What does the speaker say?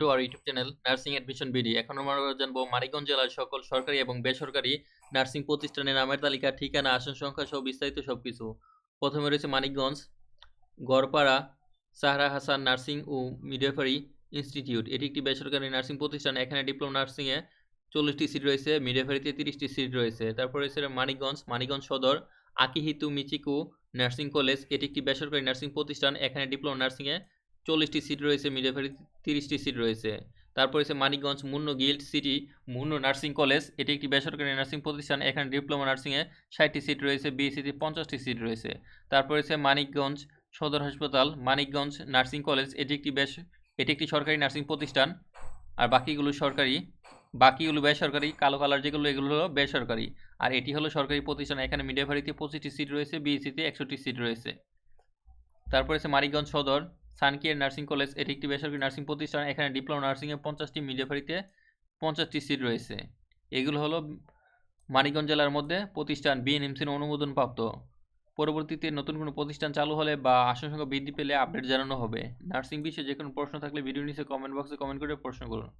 Two আর YouTube channel nursing admission BD. এখন আমরা জানব মানিকগঞ্জ জেলার সকল সরকারি এবং বেসরকারি নার্সিং প্রতিষ্ঠানের নামের তালিকা, ঠিকানা, আসন সংখ্যা সহ বিস্তারিত সব কিছু প্রথমে রয়েছে মানিকগঞ্জ, গড়পাড়া, সাহারা হাসান নার্সিং ও মিডওয়াইফারি ইনস্টিটিউট। এটি একটি বেসরকারি নার্সিং প্রতিষ্ঠান। এখানে ডিপ্লোমা নার্সিংয়ে চল্লিশটি সিট রয়েছে মিডওয়াইফারিতে তিরিশটি সিট রয়েছে। তারপর রয়েছে মানিকগঞ্জ মানিকগঞ্জ সদর, আকিহিতু মিচিকু নার্সিং কলেজ। এটি একটি বেসরকারি নার্সিং প্রতিষ্ঠান। এখানে ডিপ্লোমা নার্সিংয়ে চল্লিশটি সিট রয়েছে মিডওয়াইফারি তিরিশটি সিট রয়েছে। তারপর রয়েছে Manikganj Munno guild city Munno nursing college এটি একটি বেসরকারি নার্সিং প্রতিষ্ঠান। এখানে ডিপ্লোমা নার্সিংয়ে ষাটটি সিট রয়েছে বিএসসিতে পঞ্চাশটি সিট রয়েছে। তারপর রয়েছে মানিকগঞ্জ সদর হাসপাতাল মানিকগঞ্জ নার্সিং কলেজ এটি একটি বেশ, এটি একটি সরকারি নার্সিং প্রতিষ্ঠান। আর বাকিগুলো সরকারি, বাকিগুলো বেসরকারি, কালো কালার যেগুলো, এগুলো হলো বেসরকারি। আর এটি হলো সরকারি প্রতিষ্ঠান। এখানে মিডিয়াভারিতে পঁচিশটি সিট রয়েছে বিএসসিতে একষট্টি সিট রয়েছে। তারপর আছে মানিকগঞ্জ সদর সানকিয়ার নার্সিং কলেজ, এটি একটি বেসরকারি নার্সিং প্রতিষ্ঠান। এখানে ডিপ্লোমা নার্সিংয়ে পঞ্চাশটি মিডিয়াফারিতে পঞ্চাশটি সিট রয়েছে। এগুলো হলো মানিকগঞ্জ জেলার মধ্যে প্রতিষ্ঠান বিএনএমসির অনুমোদন প্রাপ্ত পরবর্তীতে নতুন কোনো প্রতিষ্ঠান চালু হলে বা আসন সংখ্যা বৃদ্ধি পেলে আপডেট জানানো হবে। নার্সিং বিষয়ে যে কোনো প্রশ্ন থাকলে ভিডিও নিচে কমেন্ট বক্সে কমেন্ট করে প্রশ্ন করুন।